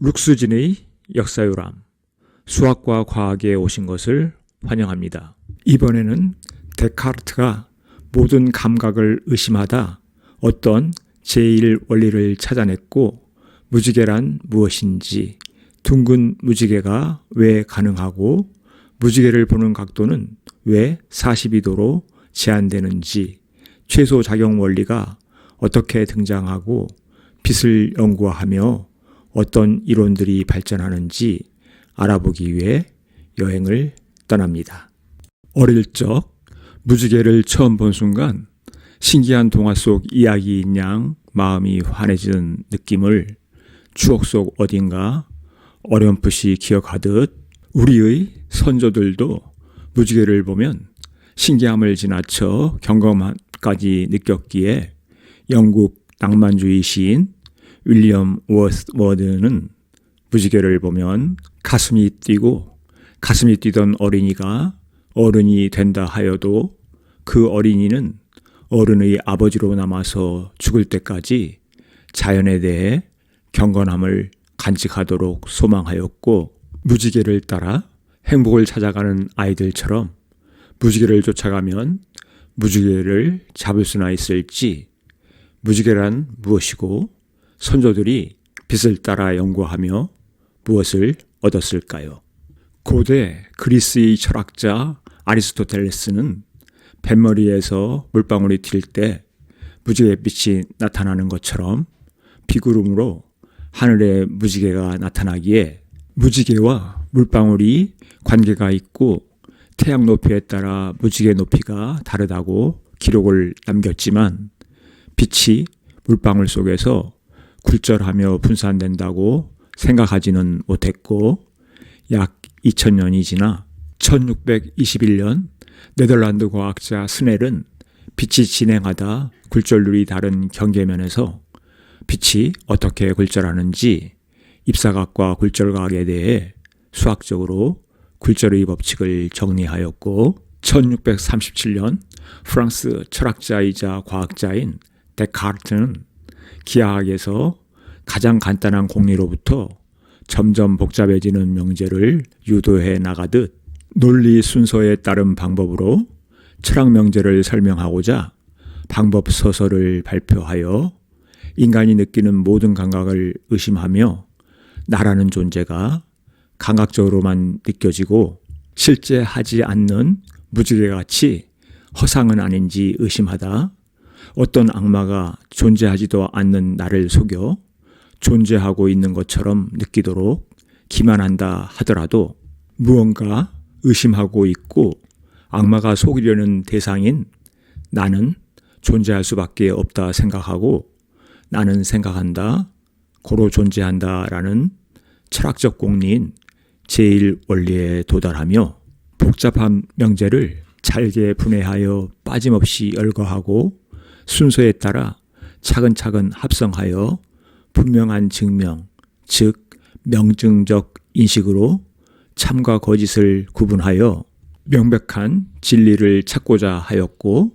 룩스진의 역사요람 수학과 과학에 오신 것을 환영합니다. 이번에는 데카르트가 모든 감각을 의심하다 어떤 제1 원리를 찾아냈고 무지개란 무엇인지 둥근 무지개가 왜 가능하고 무지개를 보는 각도는 왜 42도로 제한되는지 최소 작용 원리가 어떻게 등장하고 빛을 연구하며 어떤 이론들이 발전하는지 알아보기 위해 여행을 떠납니다. 어릴 적 무지개를 처음 본 순간 신기한 동화 속 이야기인 양 마음이 환해지는 느낌을 추억 속 어딘가 어렴풋이 기억하듯 우리의 선조들도 무지개를 보면 신기함을 지나쳐 경험까지 느꼈기에 영국 낭만주의 시인 윌리엄 워스워드는 무지개를 보면 가슴이 뛰고 가슴이 뛰던 어린이가 어른이 된다 하여도 그 어린이는 어른의 아버지로 남아서 죽을 때까지 자연에 대해 경건함을 간직하도록 소망하였고 무지개를 따라 행복을 찾아가는 아이들처럼 무지개를 쫓아가면 무지개를 잡을 수나 있을지 무지개란 무엇이고 선조들이 빛을 따라 연구하며 무엇을 얻었을까요? 고대 그리스의 철학자 아리스토텔레스는 뱃머리에서 물방울이 튈 때 무지개 빛이 나타나는 것처럼 비구름으로 하늘에 무지개가 나타나기에 무지개와 물방울이 관계가 있고 태양 높이에 따라 무지개 높이가 다르다고 기록을 남겼지만 빛이 물방울 속에서 굴절하며 분산된다고 생각하지는 못했고 약 2000년이 지나 1621년 네덜란드 과학자 스넬은 빛이 진행하다 굴절률이 다른 경계면에서 빛이 어떻게 굴절하는지 입사각과 굴절각에 대해 수학적으로 굴절의 법칙을 정리하였고 1637년 프랑스 철학자이자 과학자인 데카르트는 기하학에서 가장 간단한 공리로부터 점점 복잡해지는 명제를 유도해 나가듯 논리 순서에 따른 방법으로 철학 명제를 설명하고자 방법 서서를 발표하여 인간이 느끼는 모든 감각을 의심하며 나라는 존재가 감각적으로만 느껴지고 실제 하지 않는 무지개같이 허상은 아닌지 의심하다 어떤 악마가 존재하지도 않는 나를 속여 존재하고 있는 것처럼 느끼도록 기만한다 하더라도 무언가 의심하고 있고 악마가 속이려는 대상인 나는 존재할 수밖에 없다 생각하고 나는 생각한다, 고로 존재한다 라는 철학적 공리인 제1 원리에 도달하며 복잡한 명제를 잘게 분해하여 빠짐없이 열거하고 순서에 따라 차근차근 합성하여 분명한 증명, 즉 명증적 인식으로 참과 거짓을 구분하여 명백한 진리를 찾고자 하였고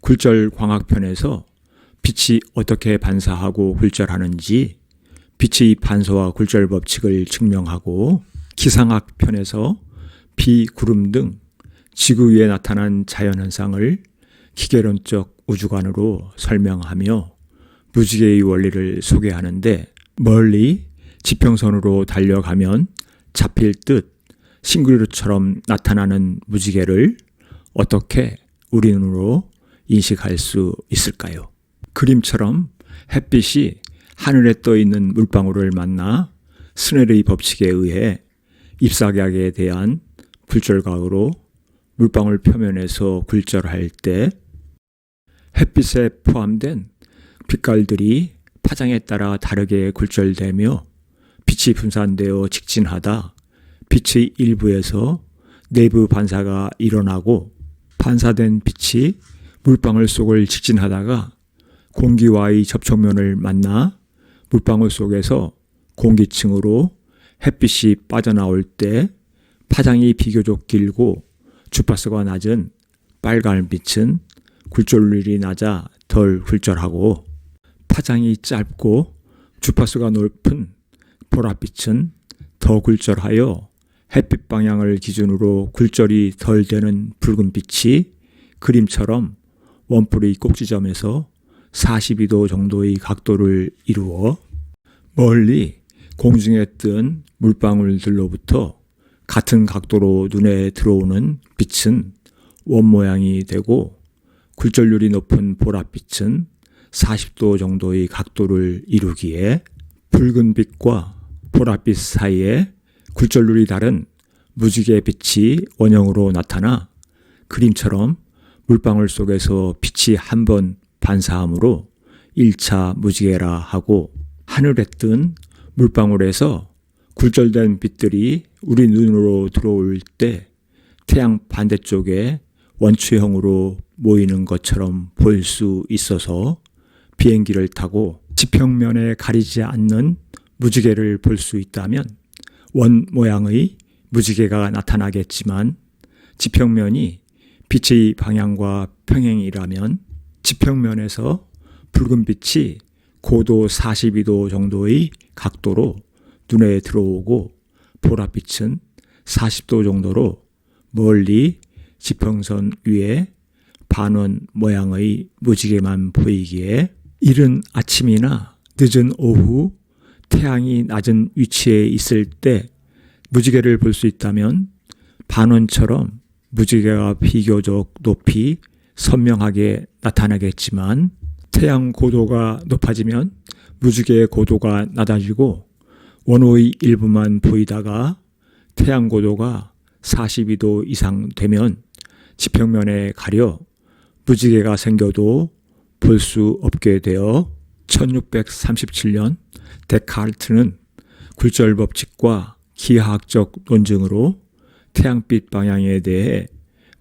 굴절 광학편에서 빛이 어떻게 반사하고 굴절하는지 빛의 반사와 굴절 법칙을 증명하고 기상학 편에서 비, 구름 등 지구 위에 나타난 자연현상을 기계론적 우주관으로 설명하며 무지개의 원리를 소개하는데 멀리 지평선으로 달려가면 잡힐 듯 싱글루처럼 나타나는 무지개를 어떻게 우리 눈으로 인식할 수 있을까요? 그림처럼 햇빛이 하늘에 떠 있는 물방울을 만나 스넬의 법칙에 의해 입사각에 대한 굴절각으로 물방울 표면에서 굴절할 때 햇빛에 포함된 빛깔들이 파장에 따라 다르게 굴절되며 빛이 분산되어 직진하다 빛의 일부에서 내부 반사가 일어나고 반사된 빛이 물방울 속을 직진하다가 공기와의 접촉면을 만나 물방울 속에서 공기층으로 햇빛이 빠져나올 때 파장이 비교적 길고 주파수가 낮은 빨간 빛은 굴절률이 낮아 덜 굴절하고 파장이 짧고 주파수가 높은 보랏빛은 더 굴절하여 햇빛 방향을 기준으로 굴절이 덜 되는 붉은 빛이 그림처럼 원뿔의 꼭지점에서 42도 정도의 각도를 이루어 멀리 공중에 뜬 물방울들로부터 같은 각도로 눈에 들어오는 빛은 원 모양이 되고 굴절률이 높은 보랏빛은 40도 정도의 각도를 이루기에 붉은 빛과 보랏빛 사이에 굴절률이 다른 무지개 빛이 원형으로 나타나 그림처럼 물방울 속에서 빛이 한 번 반사함으로 1차 무지개라 하고 하늘에 뜬 물방울에서 굴절된 빛들이 우리 눈으로 들어올 때 태양 반대쪽에 원추형으로 모이는 것처럼 보일 수 있어서 비행기를 타고 지평면에 가리지 않는 무지개를 볼 수 있다면 원 모양의 무지개가 나타나겠지만 지평면이 빛의 방향과 평행이라면 지평면에서 붉은 빛이 고도 42도 정도의 각도로 눈에 들어오고 보랏빛은 40도 정도로 멀리 지평선 위에 반원 모양의 무지개만 보이기에 이른 아침이나 늦은 오후 태양이 낮은 위치에 있을 때 무지개를 볼 수 있다면 반원처럼 무지개가 비교적 높이 선명하게 나타나겠지만 태양 고도가 높아지면 무지개의 고도가 낮아지고 원호의 일부만 보이다가 태양 고도가 42도 이상 되면 지평면에 가려 무지개가 생겨도 볼 수 없게 되어 1637년 데카르트는 굴절 법칙과 기하학적 논증으로 태양빛 방향에 대해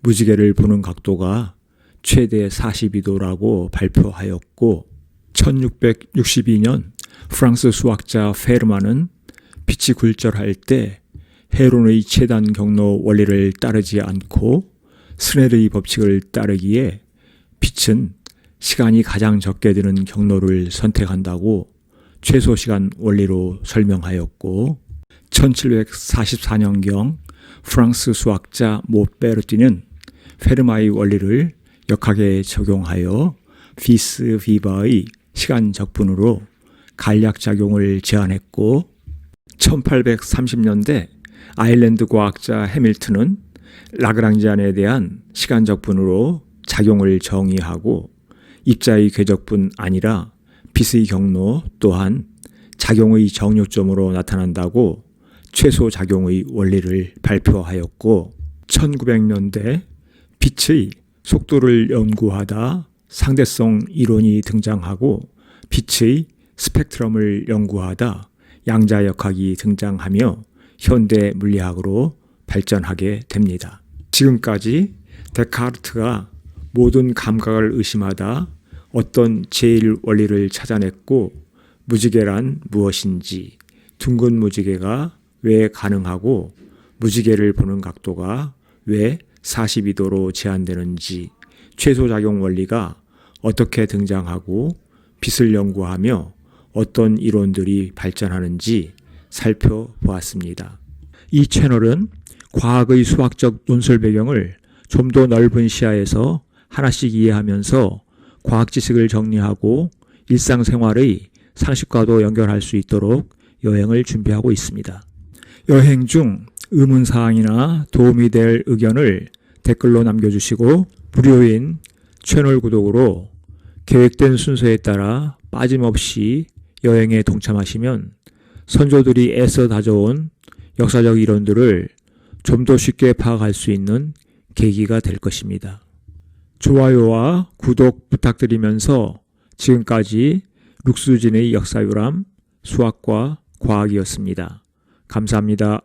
무지개를 보는 각도가 최대 42도라고 발표하였고 1662년 프랑스 수학자 페르만은 빛이 굴절할 때 헤론의 최단 경로 원리를 따르지 않고 스넬의 법칙을 따르기에 빛은 시간이 가장 적게 드는 경로를 선택한다고 최소 시간 원리로 설명하였고 1744년경 프랑스 수학자 모베르티는 페르마의 원리를 역학에 적용하여 비스 비바의 시간 적분으로 간략 작용을 제안했고 1830년대 아일랜드 과학자 해밀턴은 라그랑지안에 대한 시간 적분으로 작용을 정의하고 입자의 궤적뿐 아니라 빛의 경로 또한 작용의 정요점으로 나타난다고 최소 작용의 원리를 발표하였고 1900년대 빛의 속도를 연구하다 상대성 이론이 등장하고 빛의 스펙트럼을 연구하다 양자역학이 등장하며 현대 물리학으로 발전하게 됩니다. 지금까지 데카르트가 모든 감각을 의심하다 어떤 제일 원리를 찾아냈고 무지개란 무엇인지 둥근 무지개가 왜 가능하고 무지개를 보는 각도가 왜 42도로 제한되는지 최소작용 원리가 어떻게 등장하고 빛을 연구하며 어떤 이론들이 발전하는지 살펴보았습니다. 이 채널은 과학의 수학적 논술 배경을 좀 더 넓은 시야에서 하나씩 이해하면서 과학 지식을 정리하고 일상생활의 상식과도 연결할 수 있도록 여행을 준비하고 있습니다. 여행 중 의문사항이나 도움이 될 의견을 댓글로 남겨주시고 무료인 채널 구독으로 계획된 순서에 따라 빠짐없이 여행에 동참하시면 선조들이 애써 다져온 역사적 이론들을 좀 더 쉽게 파악할 수 있는 계기가 될 것입니다. 좋아요와 구독 부탁드리면서 지금까지 룩수진의 역사유람 수학과 과학이었습니다. 감사합니다.